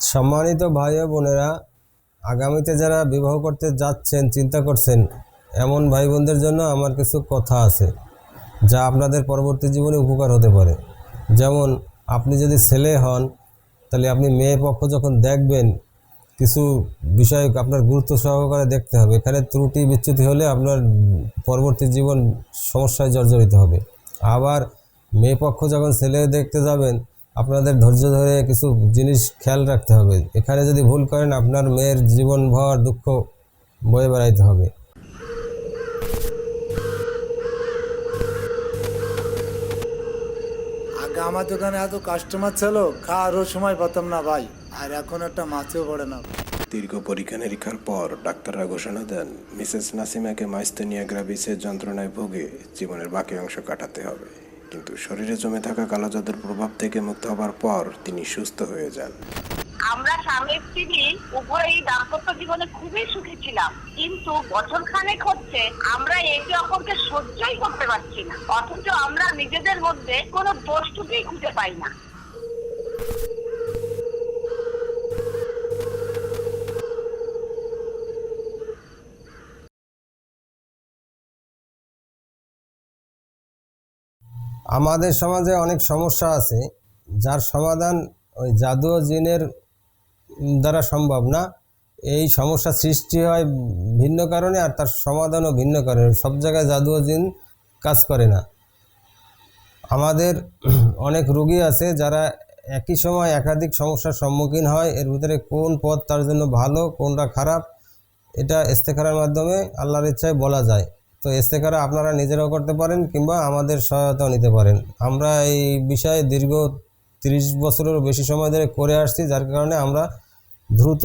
সম্মানিত ভাই ও বোনেরা, আগামীতে যারা বিবাহ করতে যাচ্ছেন, চিন্তা করছেন, এমন ভাই বোনদের জন্য আমার কিছু কথা আছে, যা আপনাদের পরবর্তী জীবনে উপকার হতে পারে। যেমন, আপনি যদি ছেলে হন, তাহলে আপনি মেয়ে পক্ষ যখন দেখবেন, কিছু বিষয় আপনার গুরুত্ব সহকারে দেখতে হবে। এখানে ত্রুটি, বিচ্যুতি হলে আপনার পরবর্তী জীবন সমস্যায় জর্জরিত হবে। আবার মেয়ে পক্ষ যখন ছেলে দেখতে যাবেন আপনাদের ধৈর্য ধরে কিছু জিনিস খেয়াল রাখতে হবে। এখানে যদি ভুল করেন আপনার মেয়ের জীবনভর দুঃখ বয়ে বেড়াইতে হবে। আগে আমার দোকানে এত কাস্টমার ছিল খাওয়ারও সময় পেতাম না ভাই। আর এখন একটা মাছও পড়ে না। দীর্ঘ পরীক্ষা নিরীক্ষার পর ডাক্তাররা ঘোষণা দেন মিসেস নাসিমাকে মাইস্তেনিয়া গ্রাভিসের যন্ত্রণায় ভুগে জীবনের বাকি অংশ কাটাতে হবে। কিন্তু শরীরে জমে থাকা কালো জাদুর প্রভাব থেকে মুক্ত হবার পর তিনি সুস্থ হয়ে যান। আমরা স্বামী স্ত্রী, উভয়ই দাম্পত্য জীবনে খুবই সুখী ছিলাম। কিন্তু বছর খানেক হচ্ছে আমরা একে অপরকে সহ্যই করতে পারছি না। অথচ আমরা নিজেদের মধ্যে কোনো দোষ খুঁজে পাই না। আমাদের সমাজে অনেক সমস্যা আছে, যার সমাধান ওই জাদু জিনের দ্বারা সম্ভব না। এই সমস্যা সৃষ্টি হয় ভিন্ন কারণে আর তার সমাধানও ভিন্ন কারণে। সব জায়গায় জাদু জিন কাজ করে না। আমাদের অনেক রোগী আছে যারা একই সময় একাধিক সমস্যার সম্মুখীন হয়, এর ভিতরে কোন পথ তার জন্য ভালো, কোনটা খারাপ, এটা ইস্তেখারার মাধ্যমে আল্লাহর ইচ্ছায় বলা যায়। তো ইস্তেখারা আপনারা নিজেরাও করতে পারেন কিংবা আমাদের সহায়তাও নিতে পারেন। আমরা এই বিষয়ে দীর্ঘ তিরিশ বছরেরও বেশি সময় ধরে করে আসছি, যার কারণে আমরা দ্রুত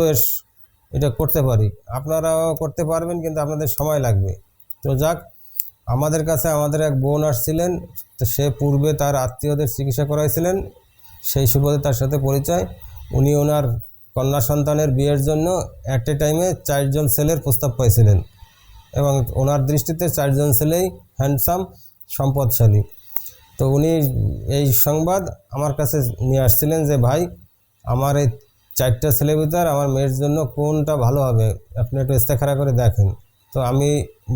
এটা করতে পারি। আপনারাও করতে পারবেন কিন্তু আপনাদের সময় লাগবে। তো যাক, আমাদের কাছে আমাদের এক বোন আসছিলেন, তো সে পূর্বে তার আত্মীয়দের চিকিৎসা করাইছিলেন। সেই সুবাদে তার সাথে পরিচয়। উনি ওনার কন্যা সন্তানের বিয়ের জন্য অ্যাট এ টাইমে চারজন ছেলের প্রস্তাব পাইছিলেন। এবং ওনার দৃষ্টিতে চারজন ছেলেই হ্যান্ডসাম সম্পদশালী। তো উনি এই সংবাদ আমার কাছে নিয়ে আসছিলেন যে, ভাই, আমার এই চারটা ছেলের ভিতর আমার মেয়ের জন্য কোনটা ভালো হবে? আপনি একটু ইস্তেখারা করে দেখেন। তো আমি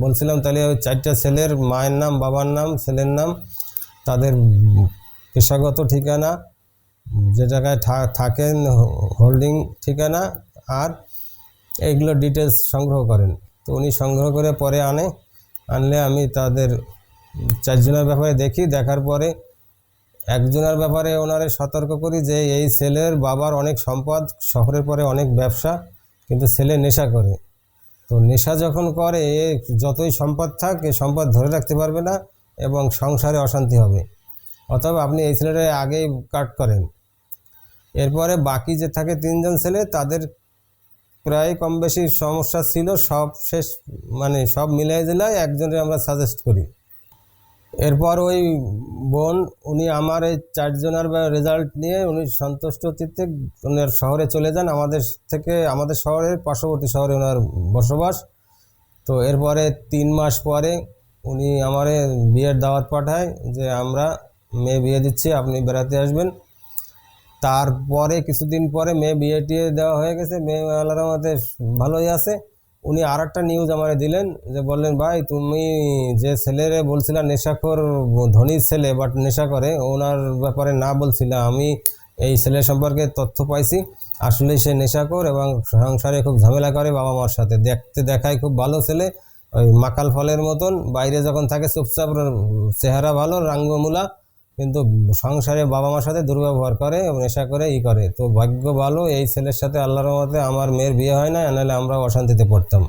বলছিলাম, তাহলে ওই চারটা ছেলের মায়ের নাম, বাবার নাম, ছেলের নাম, তাদের পেশাগত ঠিকানা, যে জায়গায় থাকেন হোল্ডিং ঠিকানা, আর এইগুলো ডিটেলস সংগ্রহ করেন। তো উনি সংগ্রহ করে পরে আনে। আনলে আমি তাদের চারজনের ব্যাপারে দেখি, দেখার পরে একজনের ব্যাপারে ওনারে সতর্ক করি যে এই ছেলের বাবার অনেক সম্পদ, শহরের পরে অনেক ব্যবসা, কিন্তু ছেলে নেশা করে। তো নেশা যখন করে, এ যতই সম্পদ থাক, এ সম্পদ ধরে রাখতে পারবে না এবং সংসারে অশান্তি হবে। অথবা আপনি এই ছেলেটা আগেই কাট করেন। এরপরে বাকি যে থাকে তিনজন ছেলে, তাদের প্রায় কম বেশি সমস্যা ছিল, সব শেষ মানে সব মিলাই দিলাই একজনের আমরা সাজেস্ট করি। এরপর ওই বোন, উনি আমার এই চারজনের রেজাল্ট নিয়ে উনি সন্তুষ্ট চিত্তে ওনার শহরে চলে যান। আমাদের থেকে, আমাদের শহরের পার্শ্ববর্তী শহরে ওনার বসবাস। তো এরপরে তিন মাস পরে উনি আমারে বিয়ের দাওয়াত পাঠায় যে, আমরা মেয়ে বিয়ে দিচ্ছি, আপনি বেড়াতে আসবেন। তারপরে কিছুদিন পরে মেয়ে বিয়ে টিয়ে দেওয়া হয়ে গেছে। মেয়ে আল্লাহর মতে ভালোই আছে। উনি আর একটা নিউজ আমারে দিলেন যে বললেন, ভাই, তুমি যে ছেলেরে বলছিলা নেশাখোর ধনী ছেলে বাট নেশা করে, ওনার ব্যাপারে না বলছিলা। আমি এই ছেলে সম্পর্কে তথ্য পাইছি। আসলে সে নেশাখোর এবং সংসারে খুব ঝামেলা করে বাবা মার সাথে। দেখতে দেখায় খুব ভালো ছেলে। ওই মাকাল ফলের মতন। বাইরে যখন থাকে, চুপচাপ, চেহারা ভালো, রাঙ্গমূলা। কিন্তু সংসারে বাবা মার সাথে দুর্ব্যবহার করে নেশা করে, ই করে। তো ভাগ্য ভালো, এই ছেলের সাথে আল্লাহর মতে আমার মেয়ের বিয়ে হয় না নাহলে আমরা অশান্তিতে পড়তাম।